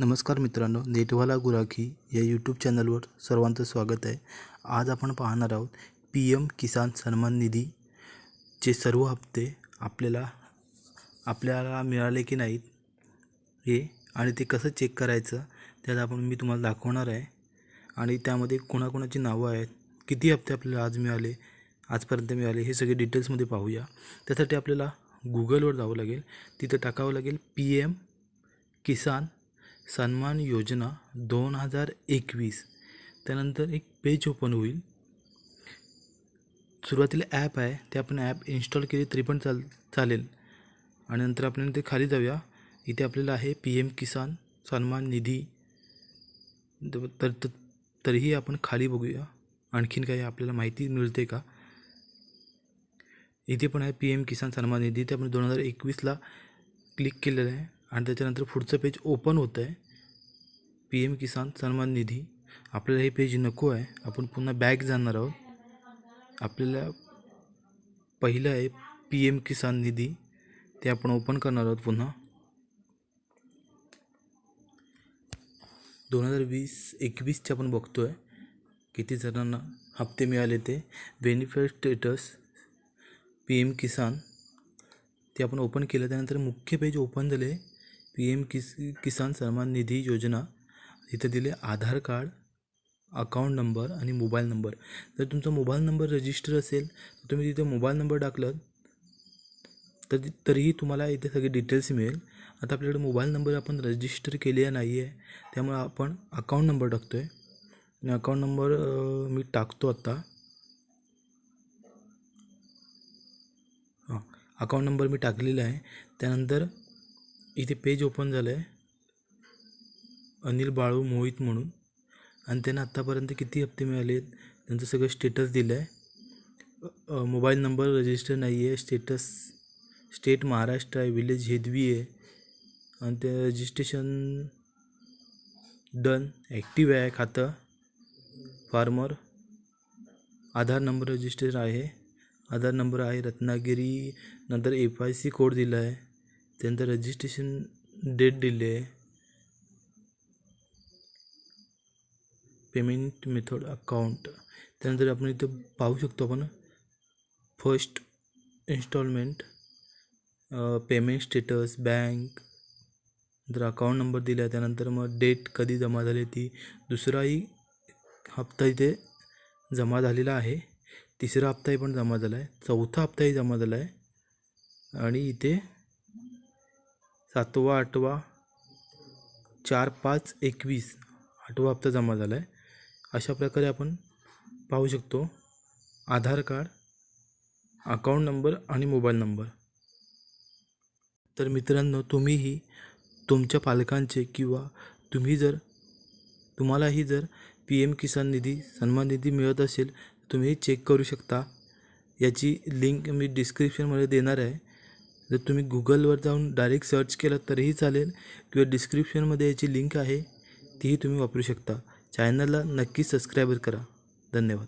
नमस्कार मित्रांनो नेटवाला गुराखी या यूट्यूब चॅनलवर सर्वांचं स्वागत आहे. आज आपण पाहणार आहोत पी एम किसान सन्मान निधीचे सर्व हप्ते आपल्याला आपल्याला मिळाले की नाहीत हे आणि ते कसं चेक करायचं त्यात आपण मी तुम्हाला दाखवणार आहे. आणि त्यामध्ये कोणाकोणाची नावं आहेत किती हप्ते आपल्याला आज मिळाले आजपर्यंत मिळाले हे सगळे डिटेल्समध्ये पाहूया. त्यासाठी आपल्याला गुगलवर जावं लागेल. तिथं टाकावं लागेल पी एम किसान सन्मान योजना दोन हजार एकवीस. त्यानंतर एक पेज ओपन होईल. सुरुवातीला ॲप आहे. ते आपण ॲप इन्स्टॉल केली तरी पण चाल चालेल. आणि नंतर आपण ते खाली जाऊया. इथे आपल्याला आहे पी एम किसान सन्मान निधी. तर तर- तरीही आपण खाली बघूया. आणखीन काही आपल्याला माहिती मिळते का? इथे पण आहे पी एम किसान सन्मान निधी. ते आपण दोन हजार एकवीसला क्लिक केलेलं आहे. आणि त्याच्यानंतर पुढचं पेज ओपन होतं आहे पी एम किसान सन्मान निधी. आपल्याला हे पेज नको आहे. आपण पुन्हा बॅक जाणार आहोत. आपल्याला पहिलं आहे पी एम किसान निधी. ते आपण ओपन करणार आहोत पुन्हा. दोन हजार वीस एकवीसचे आपण बघतो आहे किती जणांना हप्ते मिळाले ते. Benefit status P M Kisan. ते आपण ओपन केलं. त्यानंतर मुख्य पेज ओपन झाले. पी एम किस किसान सन्मान निधी योजना इथं दिले आधार कार्ड अकाउंट नंबर आणि मोबाईल नंबर. जर तुमचा मोबाईल नंबर रजिस्टर असेल तर तुम्ही तिथे मोबाईल नंबर टाकलं तर तरीही तुम्हाला इथे सगळे डिटेल्स मिळेल. आता आपल्याकडे मोबाईल नंबर आपण रजिस्टर केलेला नाही आहे त्यामुळे आपण अकाउंट नंबर टाकतो आहे आणि अकाउंट नंबर मी टाकतो आत्ता हां अकाउंट नंबर मी टाकलेला आहे. त्यानंतर इथे पेज ओपन झालं आहे अनिल बाळू मोहित म्हणून. आणि त्यांना आत्तापर्यंत किती हप्ते मिळाले आहेत त्यांचं सगळं स्टेटस दिलं आहे मोबाईल नंबर रजिस्टर नाही आहे स्टेटस स्टेट महाराष्ट्र आहे विलेज हेदवी आहे. आणि ते रजिस्ट्रेशन डन ॲक्टिव्ह आहे खातं. फार्मर आधार नंबर रजिस्टर आहे. आधार नंबर आहे रत्नागिरी नंतर एफ आय सी कोड दिला आहे त्यानंतर रजिस्ट्रेशन डेट दिली आहे. पेमेंट मेथड अकाउंट त्यानंतर आपण इथं पाहू शकतो आपण first installment payment status bank नंतर अकाउंट नंबर दिला आहे त्यानंतर मग डेट कधी जमा झाली ती दुसराही हप्ता इथे जमा झालेला आहे. तिसरा हप्ताही पण जमा झाला आहे. चौथा हप्ताही जमा झाला आहे. आणि इथे सातवा आठवा चार पाच एकवीस. आठवा हप्ता जमा झाला आहे अशा प्रकारे आपण पाहू शकतो. आधार कार्ड अकाउंट नंबर आणि मोबाईल नंबर. तर मित्रांनो तुम्हीही तुमच्या पालकांचे किंवा तुम्ही जर तुम्हालाही जर पी एम किसान निधी सन्मान निधी मिळत असेल तुम्ही चेक करू शकता. याची लिंक मी डिस्क्रिप्शनमध्ये देणार आहे. जर तुम्ही गुगलवर जाऊन डायरेक्ट सर्च केलं तरीही चालेल किंवा डिस्क्रिप्शनमध्ये याची लिंक आहे तीही तुम्ही वापरू शकता. चॅनलला नक्की सबस्क्राईबर करा. धन्यवाद.